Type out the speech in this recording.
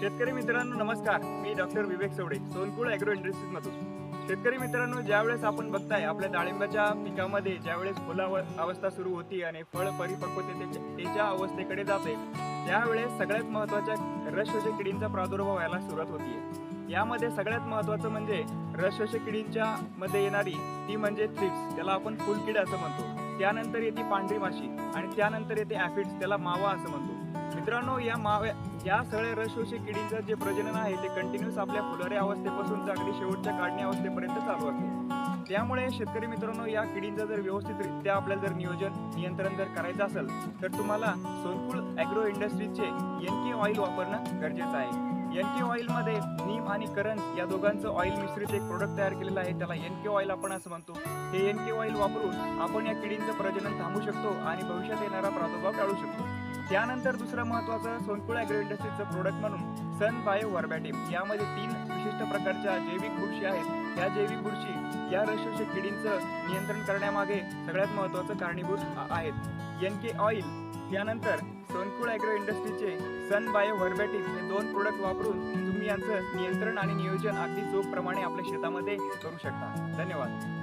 शेतकरी मित्रांनो नमस्कार. मी doctor Vivek Savde Sonkul agro industries मधून. शेतकरी मित्रांनो ज्यावेळेस आपण बघताय आपल्या डाळिंबाच्या पिकामध्ये ज्यावेळेस फुलावर अवस्था सुरू होती आणि फळ परिपक्वतेच्या अवस्थेकडे जाते त्यावेळेस सगळ्यात महत्त्वाच्या रसशोषक किडींचा प्रादुर्भाव व्हायला सुरुवात होतीये. यामध्ये सगळ्यात महत्वाचं म्हणजे रसशोषक किडींच्या मध्ये येणारी ती म्हणजे थ्रिप्स त्याला आपण फुलकिड असं म्हणतो. त्यानंतर येते पांढरी माशी आणि त्यानंतर येते ऍफिड्स त्याला मावा असं म्हणतो. मित्रांनो या माव्या या सगळ्या रसशोषक किडींचं जे प्रजनन आहे ते कंटिन्यूस आपल्या फुलरे अवस्थेपासून तर अगदी शेवटच्या काढणी अवस्थेपर्यंत चालू असते. त्यामुळे शेतकरी मित्रांनो या किडींचं जर व्यवस्थितरित्या आपल्याला जर नियोजन नियंत्रण जर करायचं असेल तर तुम्हाला सोनकुळ अॅग्रो इंडस्ट्रीजचे एन के ऑइल वापरणं गरजेचं आहे. एन के ऑइलमध्ये नीम आणि करंज या दोघांचं ऑइल मिश्रित एक प्रोडक्ट तयार केलेलं आहे. त्याला एन के ऑइल आपण असं म्हणतो. हे एन के ऑइल वापरून आपण या किडींचं प्रजनन थांबू शकतो आणि भविष्यात येणारा प्रादुर्भाव टाळू शकतो. त्यानंतर दुसरं महत्त्वाचं सोनकुळ अॅग्रो इंडस्ट्रीजचं प्रोडक्ट म्हणून सन बायो व्हर्बॅटिम यामध्ये तीन विशिष्ट प्रकारच्या जैविक बुरशी आहेत. या जैविक बुरशी या रसशोषक किडींचं नियंत्रण करण्यामागे सगळ्यात महत्त्वाचं कारणीभूत आहेत. एन के ऑइल त्यानंतर सोनकुळ अॅग्रो इंडस्ट्रीचे सन बायो व्हर्बॅटिम हे दोन प्रोडक्ट वापरून तुम्ही यांचं नियंत्रण आणि नियोजन अगदी चोखप्रमाणे आपल्या शेतामध्ये करू शकता. धन्यवाद.